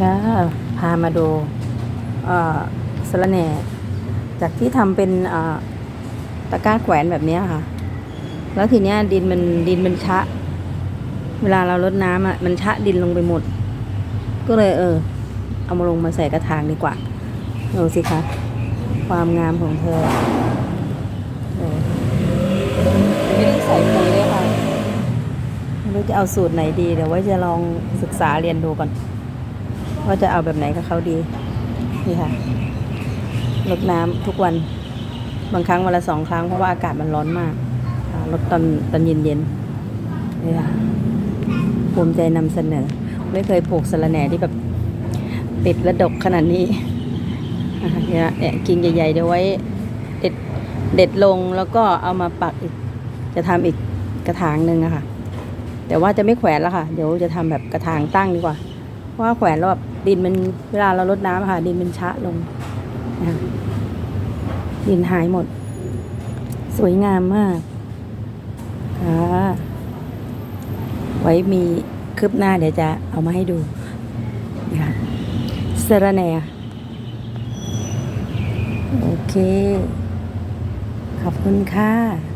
ค่ะ พามาดูสะระแหน่จากที่ทำเป็นตะกร้าแขวนแบบนี้ค่ะ แล้วทีเนี้ยดินมันดินมันชะ เวลาเราลดน้ำอะมันชะดินลงไปหมด ก็เลยเออ เอามาลงมาใส่กระถางดีกว่าดูสิคะความงามของเธอไม่ได้ใส่ปุ๋ยเลยค่ะไม่รู้จะเอาสูตรไหนดีเดี๋ยวไว้จะลองศึกษาเรียนดูก่อน ว่าจะเอาแบบไหนกับเขาดี นี่ค่ะลดน้ำทุกวัน บางครั้งวันละสองครั้งเพราะว่าอากาศมันร้อนมากลดตอนตอนเย็นๆนี่ค่ะภูมิใจนำเสนอ ไม่เคยปลูกสะระแหน่ที่แบบติดและดกขนาดนี้เนี่ยเนี่ยกิ่งใหญ่ๆเดี๋ยวไว้เด็ดเด็ดลงแล้วก็เอามาปักอีก จะทำอีกกระถางหนึ่งอะค่ะ แต่ว่าจะไม่แขวนแล้วค่ะ เดี๋ยวจะทำแบบกระถางตั้งดีกว่า เพราะว่าแขวนแล้วแบบดินมันเวลาเราลดน้ำค่ะ ดินมันชะลงนะคะดินหายหมด สวยงามมากค่ะไว้มีคืบหน้าเดี๋ยวจะเอามาให้ดูนะคะเซราแหนโอเค ขอบคุณค่ะ